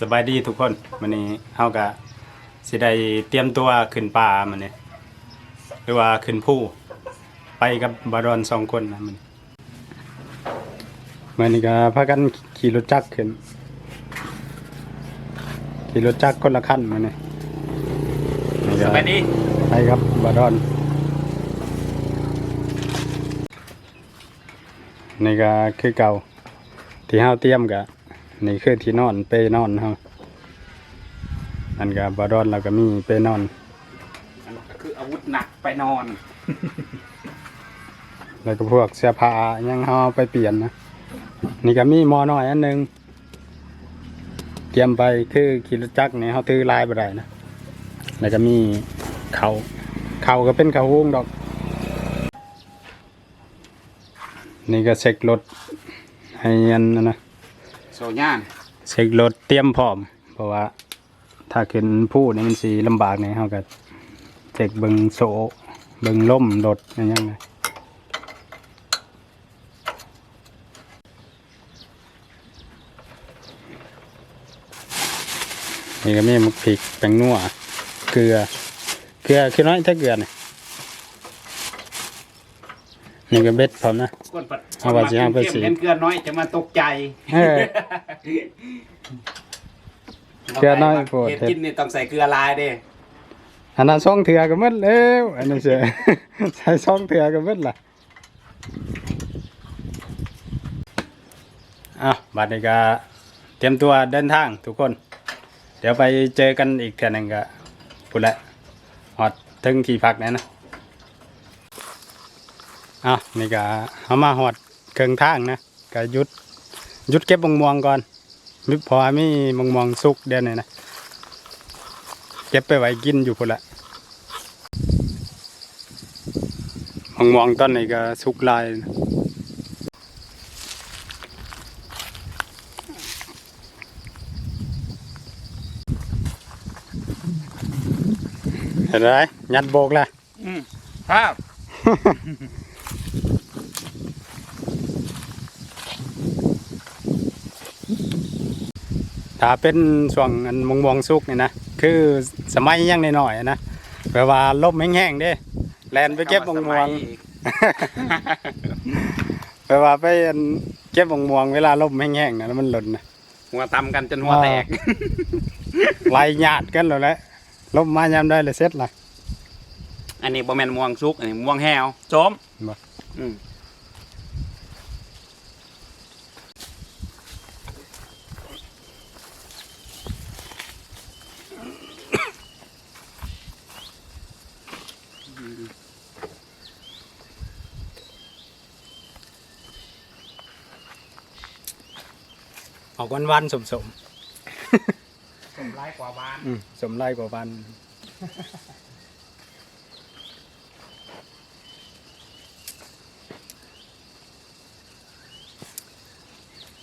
สบายดีทุกคนวันนี้เฮากะสิได้เตรียมตัวขึ้นป่ามันนี่หรือว่าขึ้นผู้ไปกับบารอนสองคนนะมันมันนี่ก็พากันขี่รถจักรขึ้น ขี่รถจักรคนละขั้นมันนี่นี่ก็สบายดีไปกับ บารอนนี่ก็คือเก่าที่เฮาเตรียมกะ นี่คือที่นอนเปนอนเฮาอันกับบารอนแล้วก็มีเปนอนมันก็คืออาวุธหนักไปนอน แล้วก็พวกเสื้อผ้ายังเฮาเอาไปเปลี่ยนนะนี่ก็มีหมอน้อยอันหนึงเตรียมไปคือขี่รถจักรนี่เฮาถือลายบ่ได้นะแล้วก็มีเขาเขาก็เป็นเขาวงดอก นี่ก็เช็ครถให้อันนั้นนะ โซย่านเช็ครถเตรียมพร้อม เพราะว่า ถ้าขึ้นผู้นี่มันสีลำบากเนี่ยเขาก็เช็คเบิงโซเบิงล่มรถอย่างเงี้ยนี่ก็มีมุกพริกแป้งนัวเกลือ เกลือคือน้อยถ้าเกลือเนี่ย นี่ก็เบ็ดพร้อมนะ ก้นปัดเอาว่าสิเอาไปสิเห็นเกลือน้อยจะมาตกใจเออ เกลือน้อยโปรด เห็ดกินนี่ต้องใส่เกลือลายเด้อันนั้นซ่องเถื่อก็หมืดแล้วอันนี้เสีย ใช้ซ่องเถื่อก็หมืดล่ะอะบัดนี้ก็เตรียมตัวเดินทางทุกคน เดี๋ยวไปเจอกันอีกเทื่อหนึงก็พูดละฮอดถึงที่พักแน่นะ อะนี่ก็เอามาฮอดเครื่องทางนะก็หยุดหยุดเก็บมะม่วงก่อนมิพอมีมะม่วงสุกเดือนนี้นะเก็บไปไว้กินอยู่พุ่นละมองมองๆต้นนี้ก็สุกลายนะเห็นไหมยัดโบกละครับ ถ้าเป็นช่วงอันมองมองๆสุกนี่นะคือสมัยยังน้อยๆอะนะแปลว่าลมแห้งๆเด้แลนไปเก็บมองมองๆแปลว่าไปอันเก็บมองมองๆเวลาลมแห้งๆนะแล้วมันหล่นนะหัวตำกันจนหัวแตกไล่ญาติกันแล้วแหละลมมายามได้เลยเสร็จละอันนี้บ่แม่นม่วงสุกอันนี้ม่วงแห้วโจมบ่อืม ออกวันวันๆสมสมสมร้ายกว่าบ้านๆอืมสมไล่กว่าวัน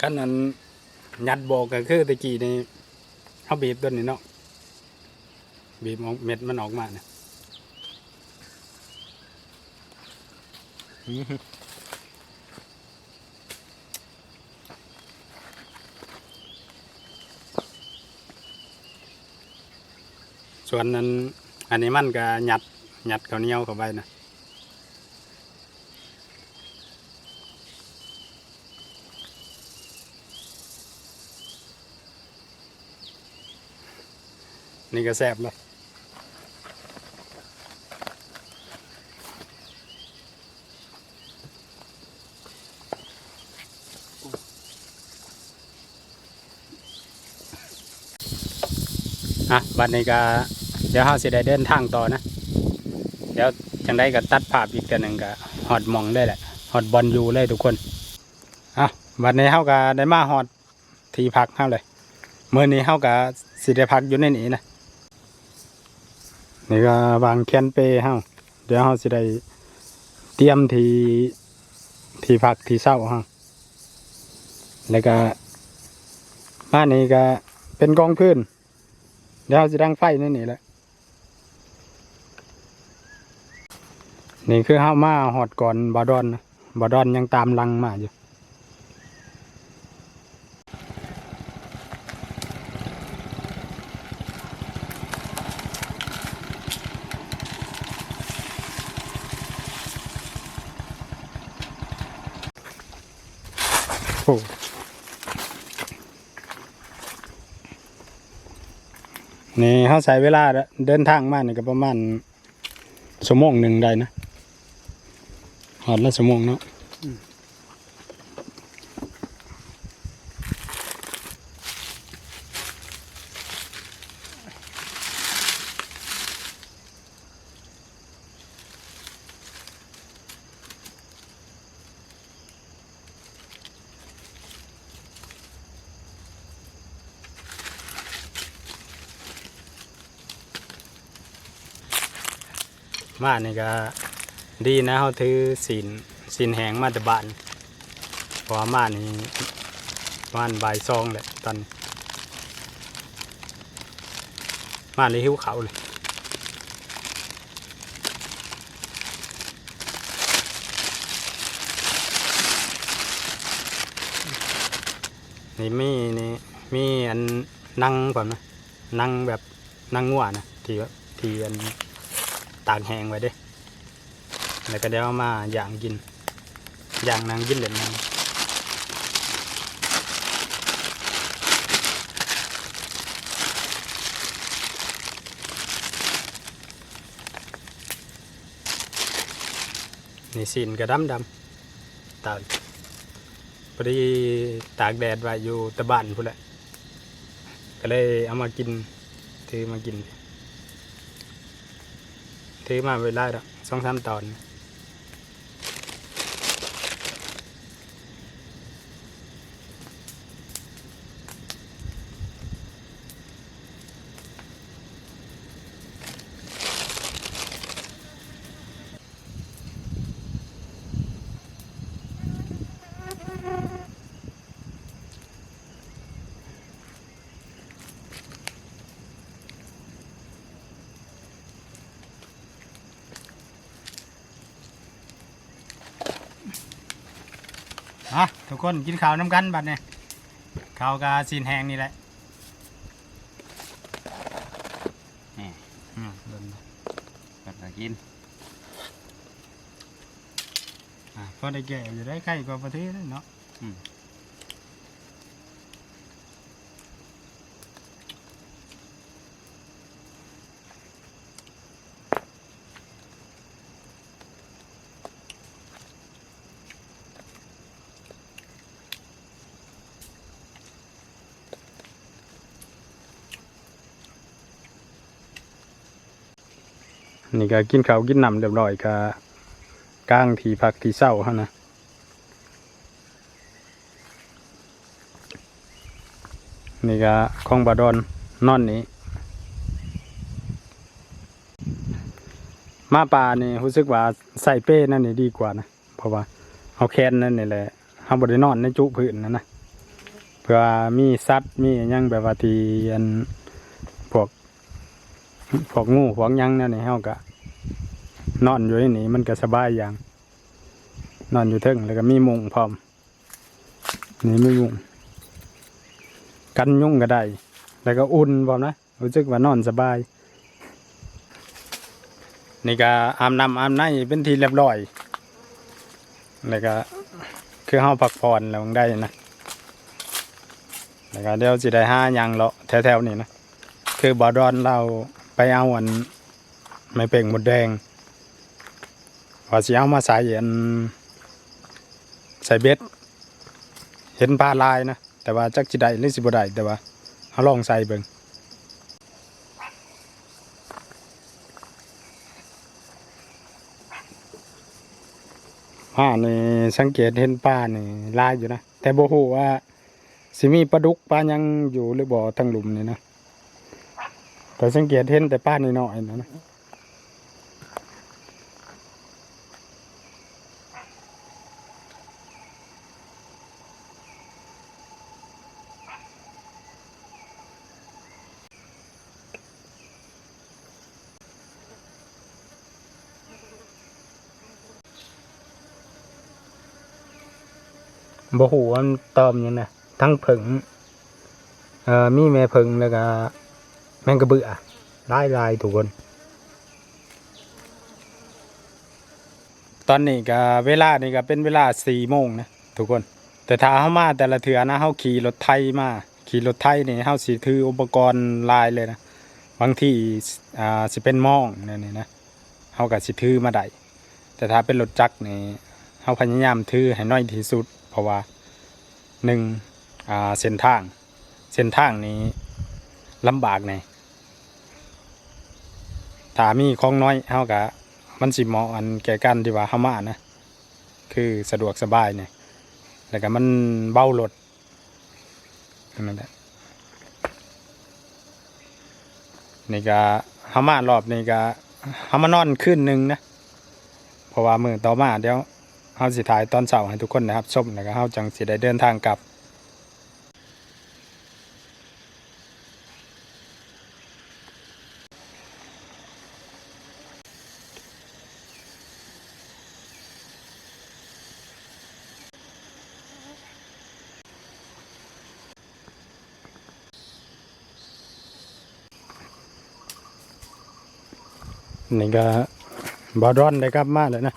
กันนั้นยัดโบกก็คือตะกี้นี่เขาบีบต้นนี่เนาะบีบออกเม็ดมันออกมาเนี่ย ส่วนนั้น อันนี้มันก็หยัดหยัดข้าวเหนียวเข้าไปนะนี่ก็แซ่บเลย อะวันนี้ก็เดี๋ยวเราสิได้เดินทางต่อนะ เดี๋ยวจังได้ก็ตัดภาพอีกกันหนึ่งก็ฮอดมองได้แหละฮอดบอลอยู่เลยทุกคนอะวันนี้เฮาก็ได้มาฮอดที่พักเฮาเลยเมื่อนี้เฮาก็สิได้พักอยู่ในนี้นะนี่ก็วางแคนเปเฮาเดี๋ยวเฮาสิได้เตรียมที่ที่พักที่เศร้าเฮาแล้วก็บ้านนี้ก็เป็นกองพื้น เดี๋ยวเฮาสิดังไฟในนี่แหละ นี่คือเฮามาหอดก่อนบาดอนนะบาดอนยังตามลังมาอยู่โอ้ นี่เขาใช้เวลาเดินทางมาเนี่ยก็ประมาณชั่วโมงหนึ่งได้นะหอดละชั่วโมงเนาะ มานี่ก็ดีนะเขาถือสินสินแหงมาตบานเพราะว่ามานี่ประมาณบ่ายซองแหละตอนนี้มาเลยหิวเขาเลยนี่มีนี่มีอันนั่งก่อนนะนั่งแบบนั่งง่วนะที่ที่อัน ตากแห้งไว้เด้แล้วก็เดี๋ยวเอามาย่างกินย่างนางกินเหลนนางนี่สินกระดำดำตากพอดีตากแดดไว้อยู่ตะบ้านพุ่นแหละก็เลยเอามากินถือมากิน ถือมาเวลาละสองสามตอน อะทุกคนกินข้าวน้ำกันบัดเนี่ยข้าวกาซีนแห้งนี่แหละนี่อืมเบิ่งนะก็จะกินอะพอได้แก่อยู่ได้ใกล้กว่าประเทศเลยเนาะ นี่ก็กินข้าวกินน้ำเรียบร้อยก็กลางทีพักทีเศร้าฮะนะนี่ก็ของบาดอนนอนนี้ มาป่านี่รู้สึกว่าใส่เป้นั่นนี่ดีกว่านะ เพราะว่าเอาแคนนั่นนี่แหละเอาบได้นอนในจุพื้นนะนนะเพื่อมีสัตว์มียังแบบว่าทีอันพวกพวกงูพวกยังนั่นนี่เฮาก็ นอนอยู่ในนี้มันก็สบายอย่าง นอนอยู่เทิงแล้วก็มีมุงพร้อม นี่มีมุงกันยุ่งก็ได้ แล้วก็อุ่นพร้อมนะรู้สึกว่านอนสบาย นี่ก็อาบน้ำอาบในเป็นทีเรียบร้อย แล้วก็คือเฮาพักผ่อนแล้วได้นะแล้วก็เดี๋ยวสิได้ห้ายังเลาะแถวๆนี่นะ คือบอดอนเราไปเอาอันไม่เป่งหมดแดง ว่าสิเอามาใส่เอันใส่เบ็ดเห็นปลาลายนะ แต่ว่าจักจิได้หรือสิบ่ได้แต่ว่าเอาลองใส่เบิ่งอ่านี่สังเกตเห็นปลานี่ลายอยู่นะ แต่โบ่ฮู้ว่า สิมีปลาดุกปลายังอยู่หรือบ่อทั้งหลุมนี่นะแต่สังเกตเห็นแต่ปลาน้อยนะนะ บ่ฮู้ว่ามันตอมหยังนะทั้งผึ่งเอ่อมีแม่ผึ่งแล้วก็แมงกระเบือลายลายทุกคน ตอนนี้ก็เวลานี่ก็เป็นเวลาสี่โมงนะทุกคน แต่ถ้าเฮามาแต่ละเถือนะเฮาขี่รถไทยมา ขี่รถไทยนี่เฮาสิถืออุปกรณ์ลายเลยนะบางที่อ่าสิเป็นม่องนี่นี่นะเฮาก็สิถือมาได้แต่ถ้าเป็นรถจักรนี่เฮาพยายามถือให้น้อยที่สุด เพราะว่าหนึ่งเส้นทาง เส้นทางนี้ลำบากแน่ถ้ามีของน้อยเฮาก็มันสิเหมาะอันแก่กันที่ว่าเฮามานะ คือสะดวกสบายเนี่ยแล้วก็มันเบารถนั่นแหละนี่ก็เฮามารอบนี่ก็เฮามานอนคืนหนึ่งนะ เพราะว่ามือต่อมาเดี๋ยว เฮาสิถ่ายตอนเช้าให้ทุกคนนะครับชมแล้วก็เฮาจังสิได้เดินทางกลับนี่ก็บอดอนได้กลับมาแล้วนะ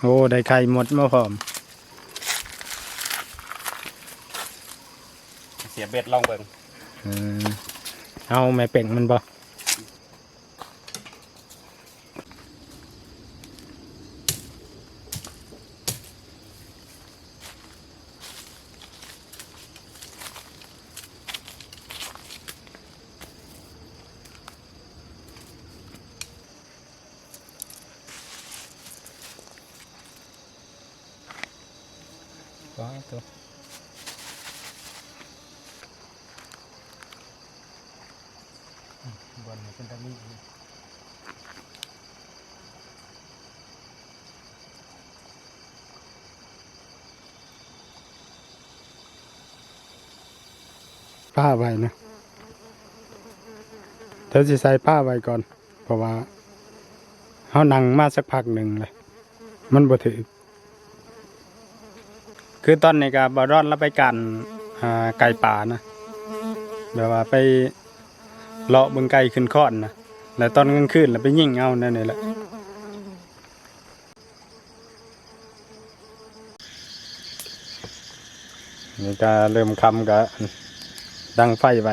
โอ้ได้ไข่หมดมาพร้อม เสียเบ็ดลองเบิ่งอืมเอาแม่เป่งมันบ่ ตัวบอลเป็นตะมีผ้าไว้นะเธอจะใส่ผ้าไว้ก่อน เพราะว่าเขานั่งมาสักพักหนึ่งเลย มันบ่ถือ คือตอนนี้ก็บอรอดแล้วไปกันไก่ป่านะแบบว่าไปเลาะบึงไก่ขึ้นค้อนนะแล้วตอนกลางคืนแล้วไปยิงเอานั่นนี่แหละนี่ก็เริ่มคำก็ดังไฟไป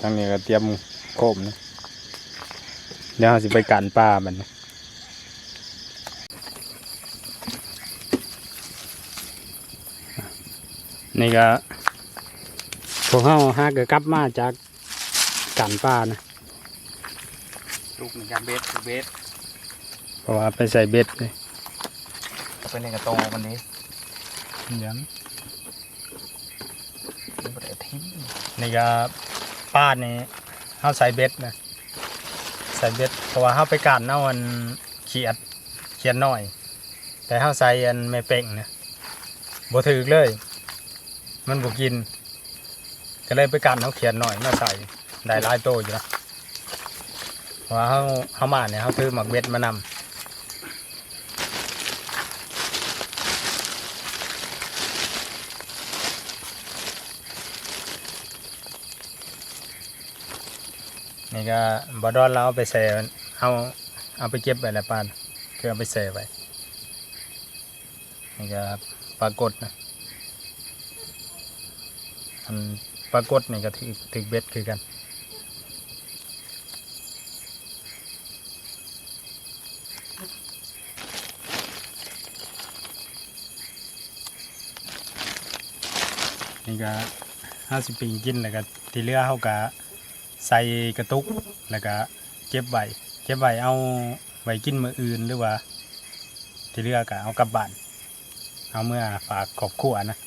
ทางนี้ก็เตรียมโคมนะ เดี๋ยวเราสิไปกันป้ามันนะนี่ก็พวกเขาหากกลับมาจากกันป้านะลูกหนึ่งการเบ็ดคือเบ็ดเพราะว่าไปใส่เบ็ดเลยเป็นในกระโตวันนี้เดี๋ยวมันบ่ได้ทิ้งนี่ก็ป้านี่เขาใส่เบ็ดนะ ใส่เบ็ดเพราะว่าเขาไปกัดเอาอันเขียดเขียดน้อย แต่เขาใส่อันไม่เป่งนะบ่ถือเลย มันบ่กิน ก็เลยไปกัดเขาเขียดหน่อยมาใส่ได้หลายโตอยู่นะเพราะว่าเขาเขามาเนี่ยเขาถือหมักเบ็ดมานำ นี่ก็บอดอนเราเอาไปใส่เอาเอาไปเก็บไว้แล้วปานคือเอาไปใส่ไว้นี่ก็ปรากฏนะอันปรากฏนี่ก็ถือถือเบ็ดคือกันนี่ก็ห้าสิบปีกินแล้วก็ที่เหลือเขาก็ ใส่กระตุกแล้วก็เก็บไว้เก็บไว้เอาไว้กินมืออื่นหรือว่า ที่เลือกก็เอากลับบ้านเอาเมื่อฝากขอบครัวนะ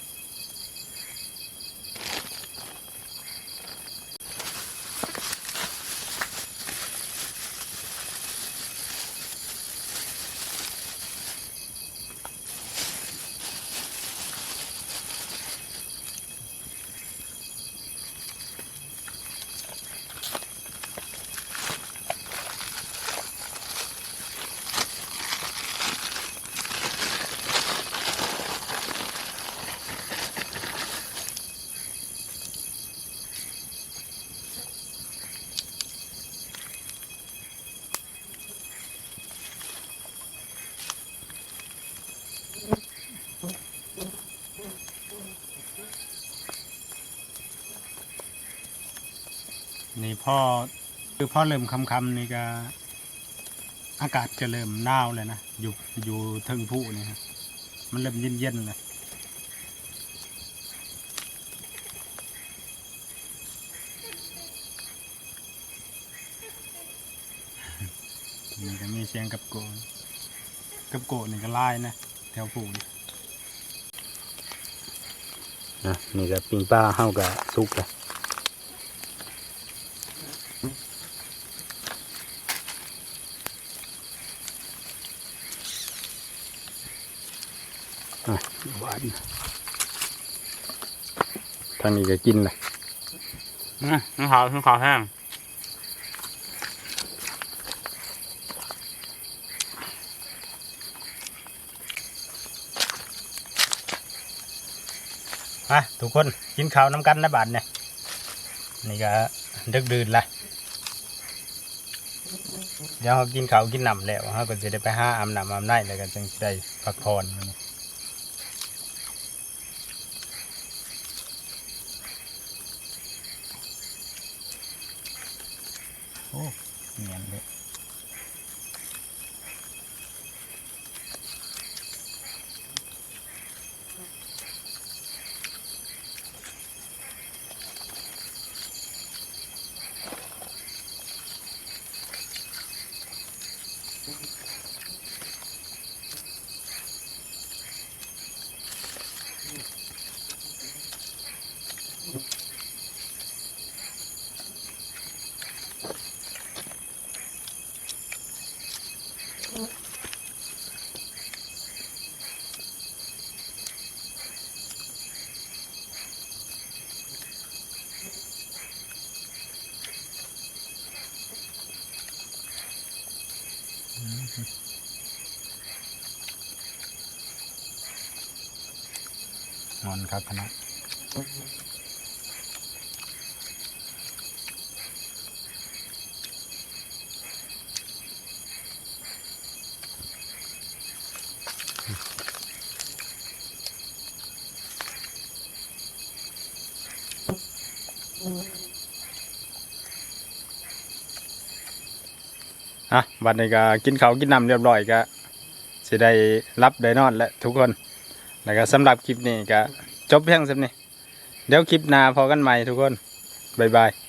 พ่อคือพ่อเริ่มคำคำๆนี่ก็ อากาศจะเริ่มหนาวเลยนะอยู่อยู่เทิงผู้นี่ครับมันเริ่มเย็นเย็นๆเลยนี่ก็มีเสียงกับโกนกับโกนนี่ก็ไล่นะแถวผู้นี่นะนี่ก็ปิงป้าเฮากับซุกเลยอะหวานทางนี้ก็กินเลยอืมน้ำขาวน้ำขาวแห้งมาทุกคนกินข้าวน้ำกันนะบาดเนี่ยนี่ก็ดึกดื่นละเดี๋ยวเรากินข้าวกินน้ำแล้วเราก็จะได้ไปหาอาบน้ำอาบน้ำแล้วก็จึงสิได้พักผ่อนมื้อนี้โอ้ เนียนเลย อนครับคณะอะวันนี้ก็กินเขากินน้ำเรียบร้อยก็สิได้รับได้นอนแล้วทุกคน แล้วก็สำหรับคลิปนี้ก็ จบเพียงสำนี้เดี๋ยวคลิปหน้าพอกันใหม่ทุกคน บ๊ายบาย